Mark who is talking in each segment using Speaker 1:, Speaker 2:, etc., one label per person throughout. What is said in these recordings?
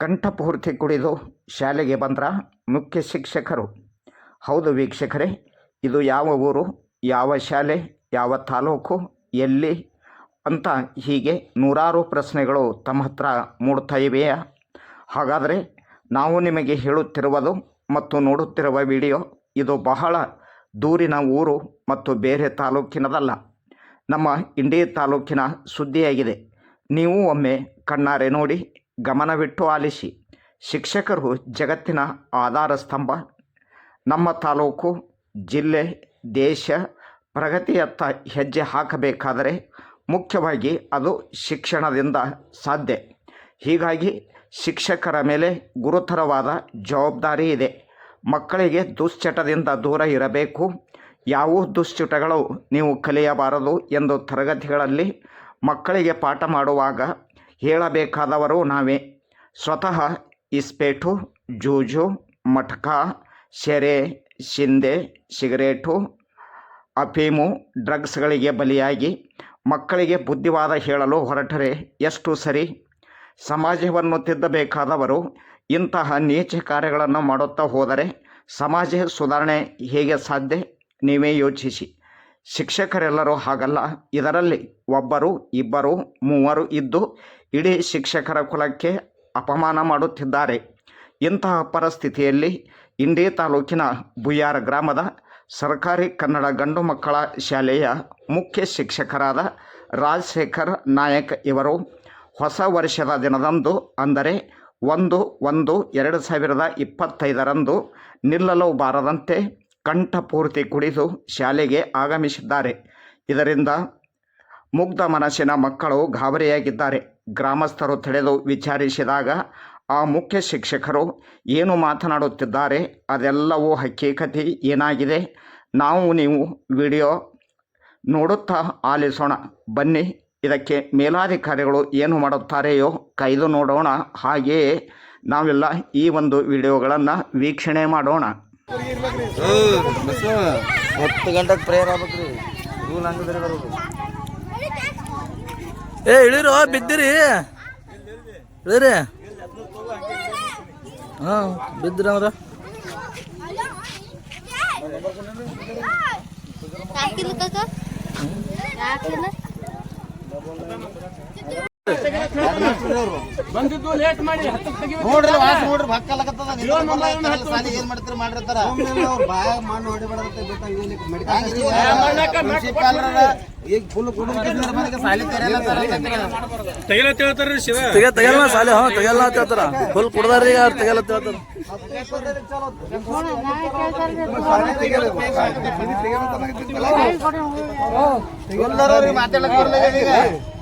Speaker 1: ಕಂಠಪೂರ್ತಿ ಕುಡಿದು ಶಾಲೆಗೆ ಬಂದ್ರ ಮುಖ್ಯ ಶಿಕ್ಷಕರು. ಹೌದು ವೀಕ್ಷಕರೇ, ಇದು ಯಾವ ಊರು, ಯಾವ ಶಾಲೆ, ಯಾವ ತಾಲೂಕು, ಎಲ್ಲಿ ಅಂತ ಹೀಗೆ ನೂರಾರು ಪ್ರಶ್ನೆಗಳು ತಮ್ಮ ಹತ್ರ ಮೂಡ್ತಾ ಇವೆಯಾ? ಹಾಗಾದರೆ ನಾವು ನಿಮಗೆ ಹೇಳುತ್ತಿರುವುದು ಮತ್ತು ನೋಡುತ್ತಿರುವ ವಿಡಿಯೋ ಇದು ಬಹಳ ದೂರಿನ ಊರು ಮತ್ತು ಬೇರೆ ತಾಲೂಕಿನದಲ್ಲ. ನಮ್ಮ ಇಂಡಿ ತಾಲೂಕಿನ ಸುದ್ದಿಯಾಗಿದೆ. ನೀವು ಒಮ್ಮೆ ಕಣ್ಣಾರೆ ನೋಡಿ ಗಮನವಿಟ್ಟು ಆಲಿಸಿ, ಶಿಕ್ಷಕರು ಜಗತ್ತಿನ ಆಧಾರ ಸ್ತಂಭ ನಮ್ಮ ತಾಲೂಕು, ಜಿಲ್ಲೆ, ದೇಶ ಪ್ರಗತಿಯತ್ತ ಹೆಜ್ಜೆ ಹಾಕಬೇಕಾದರೆ ಮುಖ್ಯವಾಗಿ ಅದು ಶಿಕ್ಷಣದಿಂದ ಸಾಧ್ಯ. ಹೀಗಾಗಿ ಶಿಕ್ಷಕರ ಮೇಲೆ ಗುರುತರವಾದ ಜವಾಬ್ದಾರಿ ಇದೆ. ಮಕ್ಕಳಿಗೆ ದುಶ್ಚಟದಿಂದ ದೂರ ಇರಬೇಕು. ಯಾವ ದುಶ್ಚಟಗಳು ನೀವು ಕಲಿಯಬಾರದು ಎಂದು ತರಗತಿಗಳಲ್ಲಿ ಮಕ್ಕಳಿಗೆ ಪಾಠ ಮಾಡುವಾಗ ಹೇಳಬೇಕಾದವರು ನಾವೇ. ಸ್ವತಃ ಇಸ್ಪೇಟು, ಜೂಜು ಮಟ್ಕ ಸೆರೆ, ಶಿಂದೆ, ಸಿಗರೇಟು, ಅಫೀಮು, ಡ್ರಗ್ಸ್ಗಳಿಗೆ ಬಲಿಯಾಗಿ. ಮಕ್ಕಳಿಗೆ ಬುದ್ಧಿವಾದ ಹೇಳಲು ಹೊರಟರೆ ಎಷ್ಟು ಸರಿ? ಸಮಾಜವನ್ನು ತಿದ್ದಬೇಕಾದವರು ಇಂತಹ ನೀಚ ಕಾರ್ಯಗಳನ್ನು ಮಾಡುತ್ತಾ ಹೋದರೆ ಸಮಾಜ ಸುಧಾರಣೆ ಹೇಗೆ ಸಾಧ್ಯ? ನೀವೇ ಯೋಚಿಸಿ. ಶಿಕ್ಷಕರೆಲ್ಲರೂ ಹಾಗಲ್ಲ. ಇದರಲ್ಲಿ ಒಬ್ಬರು, ಇಬ್ಬರು, ಮೂವರು ಇದ್ದು ಇಡೀ ಶಿಕ್ಷಕರ ಕುಲಕ್ಕೆ ಅಪಮಾನ ಮಾಡುತ್ತಿದ್ದಾರೆ. ಇಂತಹ ಪರಿಸ್ಥಿತಿಯಲ್ಲಿ ಇಂಡಿ ತಾಲೂಕಿನ ಬುಯ್ಯಾರ ಗ್ರಾಮದ ಸರ್ಕಾರಿ ಕನ್ನಡ ಗಂಡು ಮಕ್ಕಳ ಶಾಲೆಯ ಮುಖ್ಯ ಶಿಕ್ಷಕರಾದ ರಾಜಶೇಖರ್ ನಾಯಕ್ ಇವರು ಹೊಸ ವರ್ಷದ ದಿನದಂದು ಅಂದರೆ ಒಂದು ಒಂದು ಎರಡು ಸಾವಿರದ ಇಪ್ಪತ್ತೈದರಂದು ನಿಲ್ಲಲು ಬಾರದಂತೆ ಕಂಠಪೂರ್ತಿ ಕುಡಿದು ಶಾಲೆಗೆ ಆಗಮಿಸಿದ್ದಾರೆ. ಇದರಿಂದ ಮುಗ್ಧ ಮನಸ್ಸಿನ ಮಕ್ಕಳು ಗಾಬರಿಯಾಗಿದ್ದಾರೆ. ಗ್ರಾಮಸ್ಥರು ತಡೆದು ವಿಚಾರಿಸಿದಾಗ, ಆ ಮುಖ್ಯ ಶಿಕ್ಷಕರು ಏನು ಮಾತನಾಡುತ್ತಿದ್ದಾರೆ, ಅದೆಲ್ಲವೂ ಹಕ್ಕೀಕತೆ ಏನಾಗಿದೆ? ನಾವು ನೀವು ವಿಡಿಯೋ ನೋಡುತ್ತಾ ಆಲಿಸೋಣ. ಬನ್ನಿ, ಇದಕ್ಕೆ ಮೇಲಾಧಿಕಾರಿಗಳು ಏನು ಮಾಡುತ್ತಾರೆಯೋ ಕೈದು ನೋಡೋಣ. ಹಾಗೆಯೇ ನಾವೆಲ್ಲ ಈ ಒಂದು ವಿಡಿಯೋಗಳನ್ನು ವೀಕ್ಷಣೆ ಮಾಡೋಣ.
Speaker 2: ಹತ್ತು ಗಂಟೆಗೆ ಪ್ರೇಯರ್ ಆಗ್ಬೇಕ್ರಿ ರೂಲ್ ಹಂಗದ್ರಿ ಬರೋದು
Speaker 3: ಏ ಇಳಿರು ಬಿದ್ದಿರಿ. ಇಳಿರಿ. ಹಾಂ ಬಿದ್ದಿರಿ ಅಂದ್ರ
Speaker 4: ಯಾಕಿಲ್ಲ ಕಾಕ ಯಾಕಿಲ್ಲ
Speaker 2: ನೋಡ್ರಿ ವಾಸ ನೋಡ್ರಿ ಭಕ್ಕಲಕತ್ತದ ಸಾಲಿ ಏನ್ ಮಾಡ್ತೀರಿ ಮಾಡಿರ್ತಾರ ಈಗ ಫುಲ್ ಕುಟುಂಬ ಮನೆಗೆ ಸಾಲಿ ತೆರೆಯಲ್ಲ ಸರ್
Speaker 3: ತೆಗೆ ತೆಗಲ್ಲ ಸಾಲಿ ಹಾಂ ತೆಗಲ್ಲ ಅಂತ ಹೇಳ್ತಾರ. ಫುಲ್ ಕುಡ್ದಾರಿ ಯಾರು ತೆಗಲ್ಲ ಅಂತ ಹೇಳ್ತಾರ.
Speaker 2: ಎಲ್ಲರೂ ಮಾತಾಡಕ್ ಬರಲ್ಲ ಈಗ.
Speaker 3: ಅವ್ರು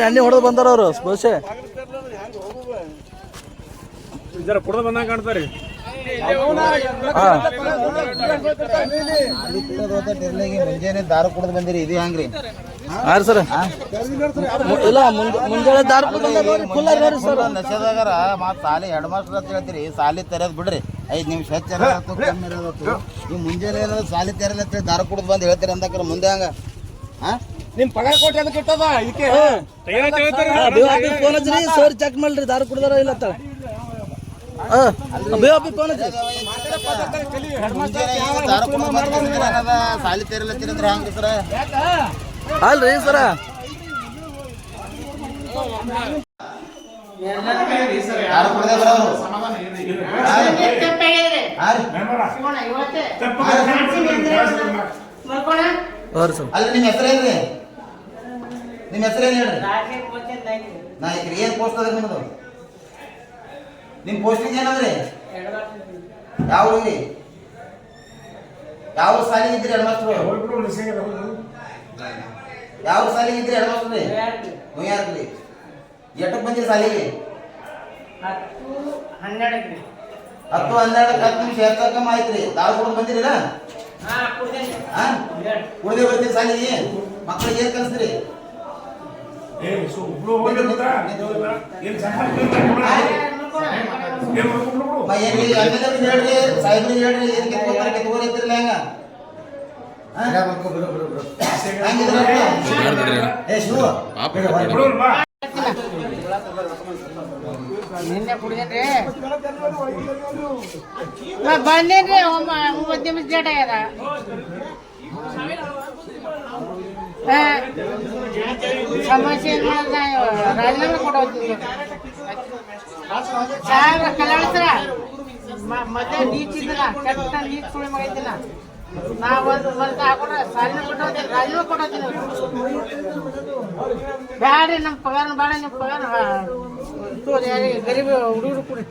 Speaker 3: ಎಣ್ಣೆ ಹೊಡೆದು ಬಂದಾರ ಅವರು ಬಹುಶಃ.
Speaker 5: ಜರ ಕುಡ್ದು ಬಂದಂಗ ಕಾಣ್ತಾರೆ
Speaker 2: ಮುಂಜಾನೆ ದಾರ ಕುಡಿದು ಬಂದಿರಿ ಇದು ಹೆಂಗ್ರಿ
Speaker 3: ಹಾಂ ಸರ್ ಇಲ್ಲ ಮುಂಜ- ಮುಂಜಾನೆ ದಾರ ಫುಲ್ ನೋಡಿ ಸರ್.
Speaker 2: ನಶೆದಾಗರ ಮತ್ತೆ ಸಾಲಿ ಹೆಡ್ ಮಾಸ್ಟರ್ ಅಂತ ಹೇಳ್ತೀರಿ ಸಾಲಿ ತೆರೆದ್ ಬಿಡ್ರಿ. ಐದ್ ನಿಮಿಷ ಹೆಚ್ಚು ಇರೋದತ್ತು ಕಮ್ಮಿ ಇರೋದತ್ತು ಈ ಮುಂಜಾನೆ ಏನಾದ್ರು ಸಾಲಿ ತೆರಲ್ಲ ಅಂತ ದಾರು ಕುಡಿದು ಬಂದು ಹೇಳ್ತೀರಿ ಅಂದಕ್ರ ಮುಂದೆ ಹಂಗ ಹಾ
Speaker 5: ನಿಮ್ ಪಗಾರ ಕೊಟ್ಟು ಅದಕ್ಕೆ ಇಟ್ಟದ ಇದಕ್ಕೆ
Speaker 3: ಫೋನ್ ಹಚ್ಚಿರಿ ಸರ್ ಚೆಕ್ ಮಾಡ್ರಿ ದಾರ ಕುಡ್ದಾರ ಇಲ್ಲ ಅಂತ
Speaker 2: ಸಾಲಿ ತೆರಲತ್ತೀರಿ ಅಂದ್ರೆ ಹಂಗ ಸರ
Speaker 3: ಅಲ್ರಿ ಸರ
Speaker 2: ದಾರು ಕುಡಿದೇ ಬರೋರು? ಹಾ ರೀ?
Speaker 3: ಅವ್ರಿ ಸರ್.
Speaker 2: ಅಲ್ಲಿ ನಿಮ್ಮ ಹೆಸರೇನ್ರಿ ನಿಮ್ಮ ಹೇಳ್ರಿ? ನಾಯಕ್ರಿ. ಏನ್ ಪೋಸ್ಟ್ ಅದ ನಿಮ್ಮದು? ನಿಮ್ ಪೋಸ್ಟಿಂಗ್ ಏನಂದ್ರಿ? ಯಾವ ಊರಿ? ಯಾವ ಸಾಲಿ ಇದ್ರಿ ಹೆಣ್ಮಕ್ಳು ಯಾವ ಸಾಲಿಗೆ ಇದ್ರಿ ಹೆಣ್ಮಕ್ಳು ರೀ ಯಾರ್ರಿ ಎಟ್ಟಕ್ಕೆ ಬಂದಿರಿ ಸಾಲಿಗೆ ಹತ್ತು ಹನ್ನೆರಡಕ್ಕೆ. ಹತ್ತು ನಿಮಿಷ ಎಷ್ಟಕ್ಕ ಆಯ್ತ್ರಿ ದಾರು ಕುಡಿದು ಬಂದಿರಿಲ್ಲ ಹಾ ಕುಡ್ದೇ ಬರ್ತೀರಿ ಸಾಲಿಗೆ ಮಕ್ಕಳಿಗೆ ಏನ್ ಕಲಿಸ್ತೀರಿ? ಹೇಳ್ರಿ ಸಾಹೇಬ್ರಿಗೆ ಹೇಳ್ರಿ ಏನ್ ಕಿತ್ಕೋತಾರೆ ಕಿತ್ಕೋರಿ ಅಂತಿರಲ್ಲ ಹೆಂಗ? ಏ ಶಿವು. ಬಿಡು, ಬಾ.
Speaker 6: ನಿನ್ನೆ ಕುಡಿದೇನ್ರಿ ನಾ ಬಂದೇನ್ರಿ ಒಮ್ಮ ಒಂಬತ್ತು ನಿಮಿಷ ಡೇಟ್ ಆಗ್ಯದ ಹಾ. ಸಮಸ್ಯೆ ಏನ್ ಮಾಡಿದ ರಾಜೀನಾಮೆ ಕೊಡೋದು ಸಾಹೇಬ್ರ ಕಲ್ಯಾಣ ಸರ ಮೊದಲೇ ನೀಚ್ ಇದ್ದಲ್ಲ ಕೆಟ್ಟ ನೀಚ್ ಸುಳಿ ಮಾಡಿದ್ದಿಲ್ಲ ನಾ ಬ್ಯಾಡ್ರಿ ನಮ್ಮ ಪಗಾರ ಬೇಡ ನಿಮ್ಮ ಪಗಾರ. ಗರೀಬ್ ಹುಡುಗರು ಕೊಡಿ.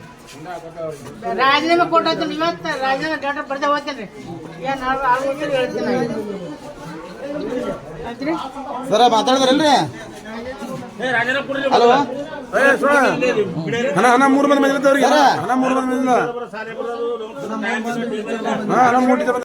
Speaker 6: ರಾಜೀನಾಮೆ ಕೊಟ್ಟಿನಿ ಇವತ್ತು ರಾಜೀನಾಮೆ ಡಾಕ್ಟರ್ ಬರ್ದೆ ಹೋಗ್ತೀನಿ. ಏನು ಹೇಳ್ತೀನಿ
Speaker 2: ಸರ ಮಾತಾಡಿದ್ರಲ್ರಿ? ಹಲೋ?
Speaker 5: ಹಣ ಹಣ ಮೂರು ಮಂದಿ ಮಂದಿ. ಹಣ ಮೂರು ಮಂದಿ ಹಣ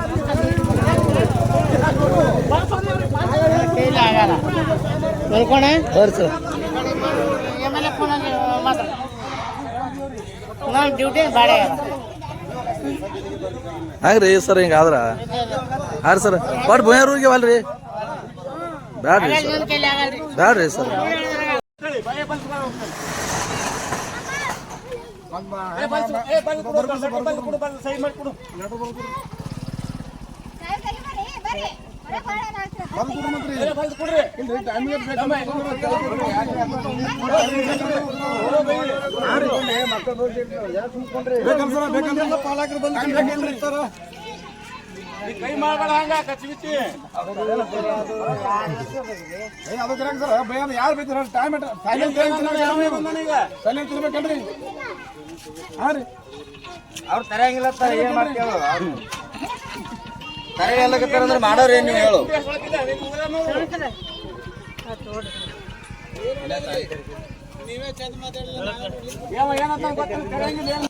Speaker 6: ಬರ್ಕೋಣ
Speaker 3: ಬರ್ರಿ ಸರ್
Speaker 6: ಎಂ ಎಲ್ ಎ ಫೋನಲ್ಲಿ ಮಾತ್ರ ನಾನು ಡ್ಯೂಟಿ ಬಾಳೆ
Speaker 3: ಹಂಗ್ರಿ ಸರ್ ಹಿಂಗ ಆದ್ರ ಹಾಂ ಸರ್ ಬಟ್ ಭೂಯಾರೂರಿಗೆ ಅಲ್ರಿ ಬ್ಯಾಡ್ರಿ ಸರ್
Speaker 6: ನನ್ನ ಕೈಲಿ ಆಗಲ್ರಿ
Speaker 3: ಬ್ಯಾಡ್ರಿ ಸರ್
Speaker 5: ಬೇಕನ್ಸಲ್ಲ ಬೇಕಂದ್ರೆ ಪಾಲಕರು ಬಂದು ಕೈ ಮಾಡಬೇಡ ಹಂಗ ಕಚ್ಚಿ ಬಿಚ್ಚಿ ಏ ಅದಕ್ಕೆ ಹೆಂಗ್ ಸರ್ ಭಯ ಯಾರು ಬೈತಾರ ಟೈಮ್ ಸೈಲೆಂಟ್ ಸೈಲೆಂಟ್ ಇರ್ಬೇಕಲ್ರಿ ಹಾಂ ರೀ
Speaker 2: ಅವ್ರು ತರಂಗಿಲ್ಲ ಏನ್ ಮಾಡ್ತೇವ ಅಂದ್ರೆ ಮಾಡೋರು ಏನ್ ನೀವು ಹೇಳು.
Speaker 5: ಏನಂತ ಗೊತ್ತಿಲ್ಲ